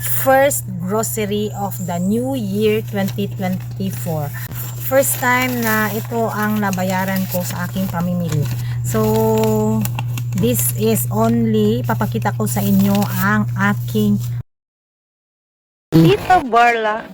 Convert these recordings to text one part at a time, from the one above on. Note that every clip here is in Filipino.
first grocery of the new year 2024. First time na ito ang nabayaran ko sa aking pamimili. So, this is only, papakita ko sa inyo ang aking Tita Barla,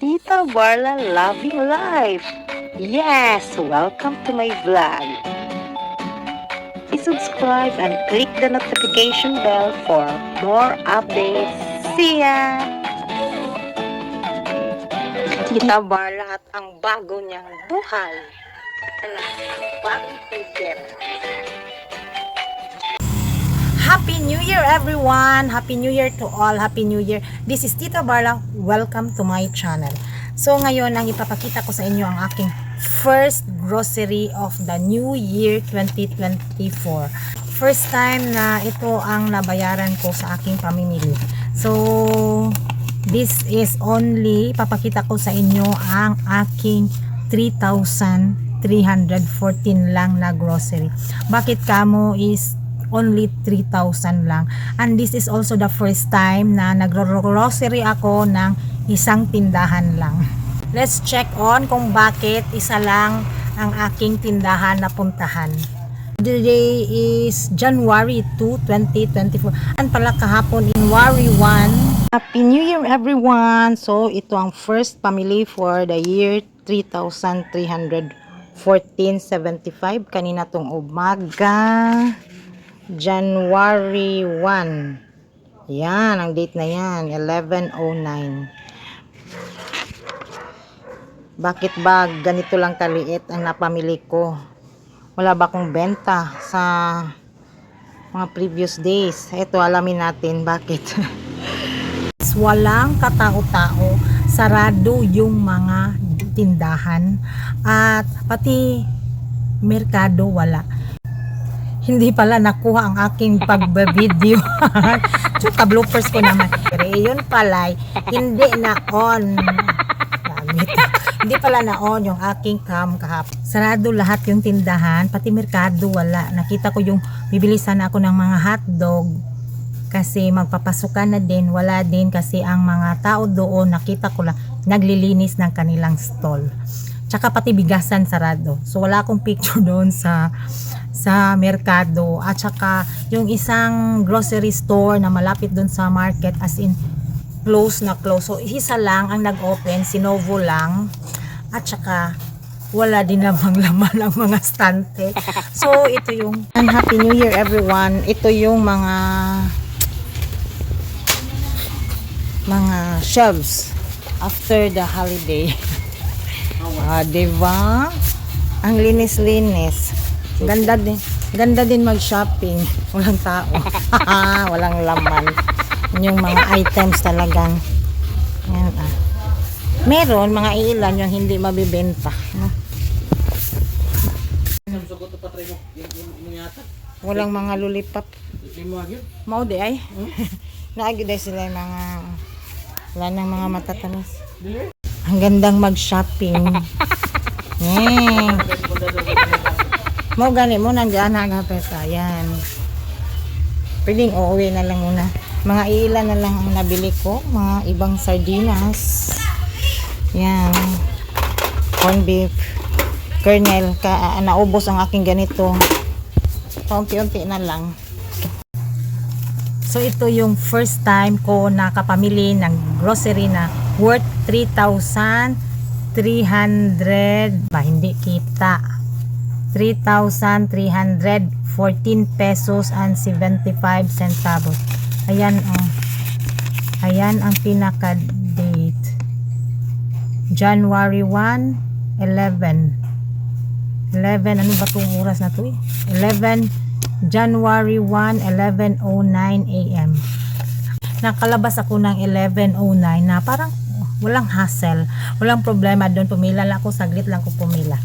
Tita Barla Loving Life. Yes, welcome to my vlog. I-subscribe and click the notification bell for more updates. See ya! Tita Barla at ang bago niyang buhay. Alam, bagong program. Happy New Year everyone! Happy New Year to all! Happy New Year! This is Tita Barla. Welcome to my channel. So ngayon, ang ipapakita ko sa inyo ang aking first grocery of the new year 2024. First time na ito ang nabayaran ko sa aking pamimili. So, this is only, papakita ko sa inyo ang aking 3,314 lang na grocery. Bakit kamo is only 3,000 lang. And this is also the first time na nagro-grocery ako ng isang tindahan lang. Let's check on kung bakit isa lang ang aking tindahan na puntahan. Today is January 2, 2024. An pala kahapon in January 1. Happy New Year everyone! So ito ang first family for the year 3,314.75. Kanina tong umaga. January 1. Yan, ang date na yan. 11.09. Bakit ba ganito lang kaliit ang napamili ko? Wala ba akong benta sa mga previous days? Ito, alamin natin bakit. Walang katao-tao. Sarado yung mga tindahan. At pati merkado wala hindi pala nakuha ang aking pagbe-video. Tsaka bloopers ko naman. Pero yun pala, hindi na on. Gamit. Hindi pala na on yung aking cam kahapon. Sarado lahat yung tindahan, pati merkado wala. Nakita ko yung bibili sana ako ng mga hotdog kasi magpapasukan na din, wala din kasi ang mga tao doon nakita ko lang naglilinis ng kanilang stall. Tsaka pati bigasan sarado. So wala akong picture doon sa sa merkado at saka yung isang grocery store na malapit doon sa market as in close na close. So isa lang ang nag-open, si Novo lang at saka wala din namang laman ang mga stante. So ito yung and Happy New Year everyone. Ito yung mga mga shelves after the holiday. Ah, diba? Ang linis-linis. Ganda din. Ganda din mag-shopping. Walang tao. Walang laman. Yung mga items talagang. Yan ah. Meron mga ilan yung hindi mabibenta. No? Walang mga lulipap. Mao di ay. Naagi dahil sila yung mga wala nang mga matatamis. Ang gandang mag-shopping. Yeah. Mo gani mo nandiyan na pesa. Yan. Pwedeng uuwi na lang muna. Mga ilan na lang ang nabili ko. Mga ibang sardinas. Yan. Corn beef. Kernel. Ka, naubos ang aking ganito. Paunti-unti na lang. So ito yung first time ko nakapamili ng grocery na worth 3,300 ba hindi kita 3,314 pesos and 75 centavos ayan oh. ayan ang pinaka date January 1 11 11 ano ba itong oras na to eh 11 January 1 11.09 a.m. Nakalabas ako ng 11.09 na parang walang hassle, walang problema doon. Pumila lang ako, saglit lang ko pumila.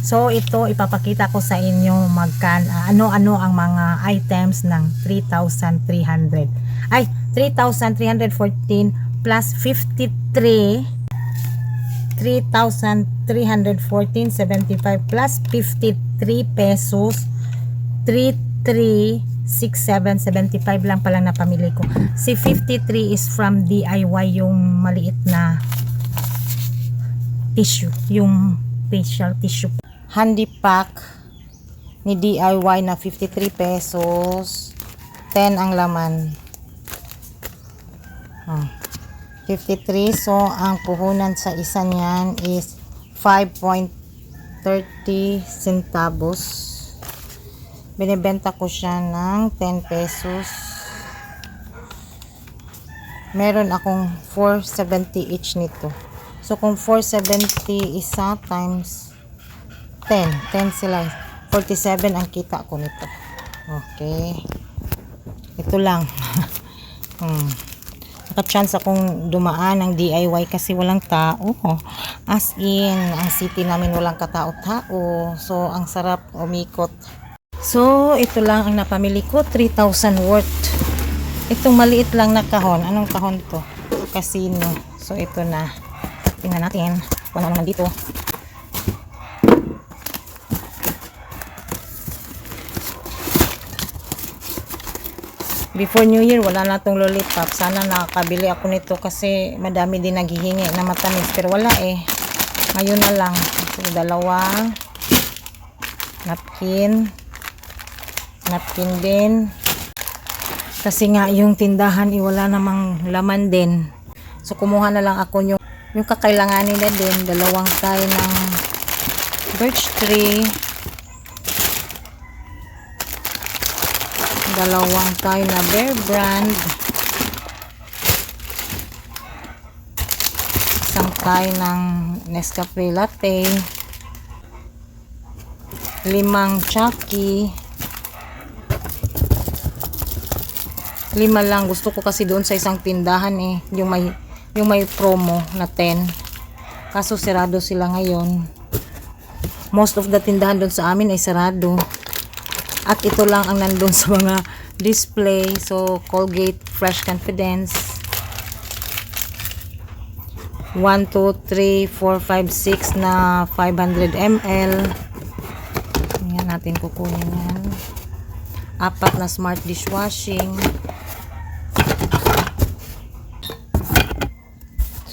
So ito ipapakita ko sa inyo magkan ah, ano-ano ang mga items ng 3,300. Ay, 3,314 plus 53 3,314.75 plus 53 pesos 3,3 6775 lang pala na pamili ko. Si 53 is from DIY yung maliit na tissue, yung facial tissue. Handy pack ni DIY na 53 pesos. 10 ang laman. Oh. 53. So, ang puhunan sa isa niyan is 5.30 centavos. Binibenta ko siya ng 10 pesos. Meron akong 470 each nito. So, kung 470 isa times 10. 10 sila. 47 ang kita ko nito. Okay. Ito lang. hmm. Naka-chance akong dumaan ng DIY kasi walang tao. As in, ang city namin walang katao-tao. So, ang sarap umikot. So, ito lang ang napamili ko. 3,000 worth. Itong maliit lang na kahon. Anong kahon to? Casino. So, ito na. Tingnan natin kung ano naman dito. Before New Year, wala na tong lollipop. Sana nakakabili ako nito kasi madami din naghihingi na matamis. Pero wala eh. Ngayon na lang. So, dalawa. Napkin. Napkin din. Kasi nga yung tindahan, eh, wala namang laman din. So, kumuha na lang ako yung, yung kakailanganin na din. Dalawang tayo ng birch tree. Dalawang tayo na Bear Brand. Isang tayo ng Nescafe Latte. Limang Chucky. Lima lang. Gusto ko kasi doon sa isang tindahan eh. Yung may yung may promo na 10 kaso sirado sila ngayon. Most of the tindahan doon sa amin ay sarado at ito lang ang nandun sa mga display. So, Colgate Fresh Confidence. 1, 2, 3, 4, 5, 6 na 500 ml. Yan natin kukunin yan. Apat na smart dishwashing.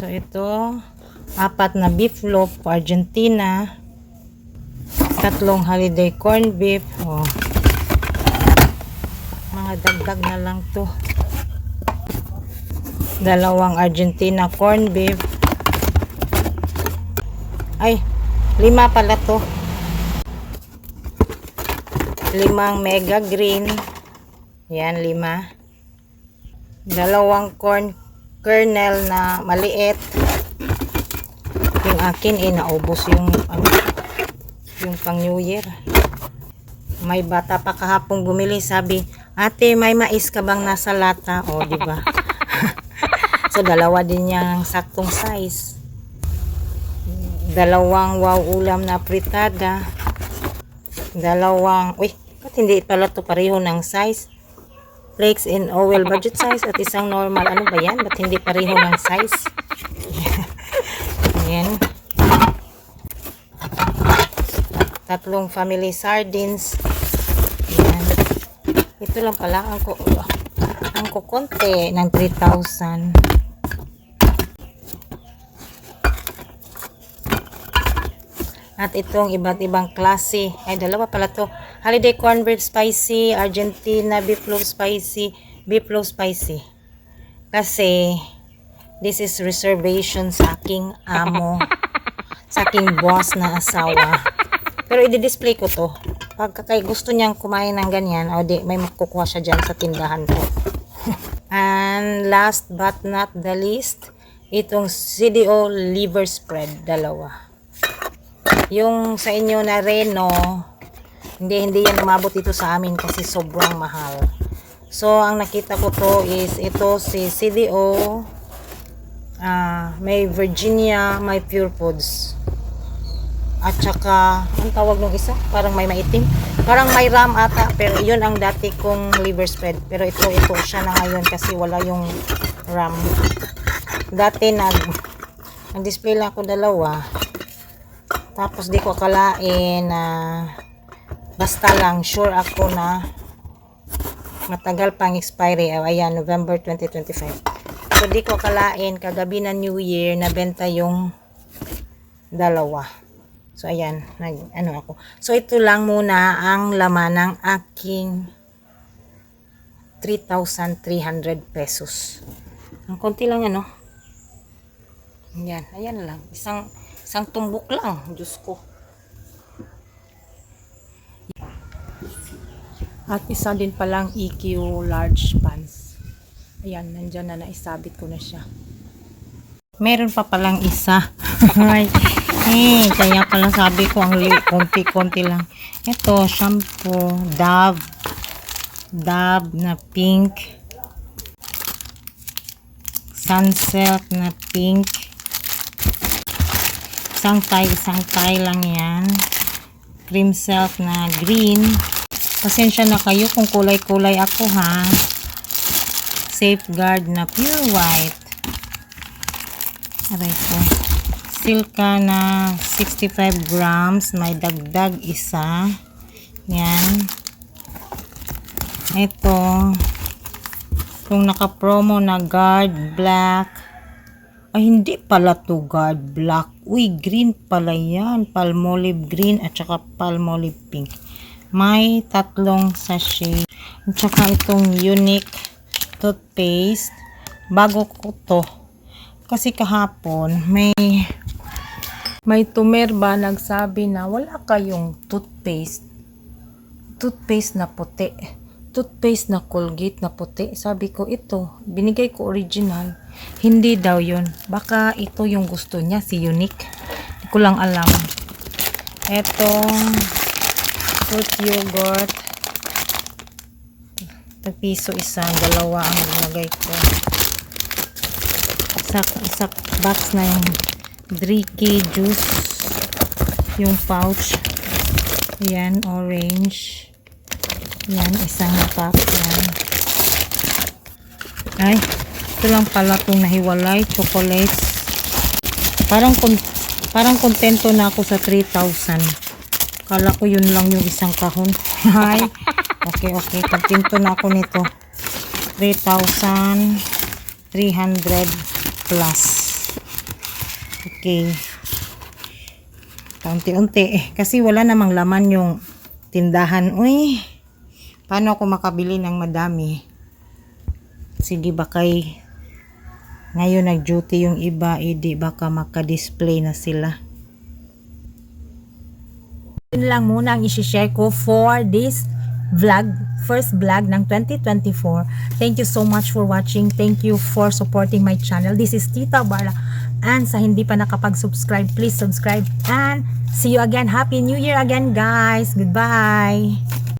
So, ito. Apat na beef loaf Argentina. Tatlong holiday corn beef. Dagdag na lang to. Dalawang Argentina corn beef. Ay lima pala to. Limang mega green. Yan lima. Dalawang corn kernel na maliit. Yung akin eh naubos yung ano, yung pang new year. May bata pa kahapon bumili sabi ate may mais ka bang nasa lata? O di ba? So dalawa din yung saktong size. Dalawang wow ulam na fritada dalawang uy ba't hindi pala to pareho ng size? Flakes in oil budget size at isang normal. Ano ba yan? Ba't hindi pareho ng size? Yan. Tatlong family sardines. Yan ito lang pala ang ko ang kukonte ng 3,000 at itong iba't ibang klase. Ay dalawa pala to. Holiday cornbread spicy Argentina beef loaf spicy beef loaf spicy. Kasi this is reservation sa aking amo sa aking boss na asawa. Pero i-display ko to pag kay gusto niyang kumain ng ganyan o di may makukuha siya dyan sa tindahan ko and last but not the least itong CDO liver spread dalawa yung sa inyo na Reno, hindi hindi yan umabot dito sa amin kasi sobrang mahal. So, ang nakita ko to is ito si CDO, ah may Virginia, may Pure Foods. At saka, ang tawag ng isa? Parang may maitim. Parang may ram ata, pero yun ang dati kong liver spread. Pero ito, ito siya na ngayon kasi wala yung ram. Dati nag, nag-display lang ako dalawa. Tapos di ko akalain na basta lang sure ako na matagal pang expiry. Oh, ayan, November 2025. So, di ko kalain, kagabi na New Year, nabenta yung dalawa. So, ayan, nag, ano ako. So, ito lang muna ang laman ng aking 3,300 pesos. Ang konti lang, ano. Ayan, ayan lang. Isang, isang tumbok lang. Diyos ko. At isa din palang EQ large pants. Ayan, nandyan na naisabit ko na siya. Meron pa palang isa. Ay, eh, kaya pala sabi ko ang konti-konti lang. Ito, shampoo, Dove. Dove na pink. Sunsilk na pink. Isang tie, isang tie lang yan. Cream silk na green. Pasensya na kayo kung kulay-kulay ako ha. Safeguard na pure white. Aray ko. Silka na 65 grams. May dagdag isa. Yan. Ito. Yung naka-promo na guard black. Ay, hindi pala to guard black. Uy, green pala yan. Palmolive green at saka palmolive pink. May tatlong sachet. At saka itong unique toothpaste. Bago ko to. Kasi kahapon, may may tumerba nagsabi na wala kayong toothpaste. Toothpaste na puti. Toothpaste na Colgate na puti. Sabi ko, ito. Binigay ko original. Hindi daw yun. Baka ito yung gusto niya, si Unique. Hindi ko lang alam. Etong fruit yogurt. Tagpiso isa, dalawa ang nilagay ko. Isa, isa box na yung Driki juice. Yung pouch. Yan, orange. Yan, isang pack yan. Ay, ito lang pala itong nahiwalay. Chocolates. Parang, parang kontento na ako sa 3,000. Kala ko yun lang yung isang kahon. Ay, okay, okay. Kontento na ako nito. 3,300 plus. Okay. Kaunti-unti eh. Kasi wala namang laman yung tindahan. Uy, paano ako makabili ng madami? Sige ba kay ngayon nag-duty yung iba, edi baka maka-display na sila. Yun lang muna ang isi-share ko for this vlog, first vlog ng 2024. Thank you so much for watching. Thank you for supporting my channel. This is Tita Barla. And sa hindi pa nakapag-subscribe, please subscribe. And see you again. Happy New Year again, guys. Goodbye.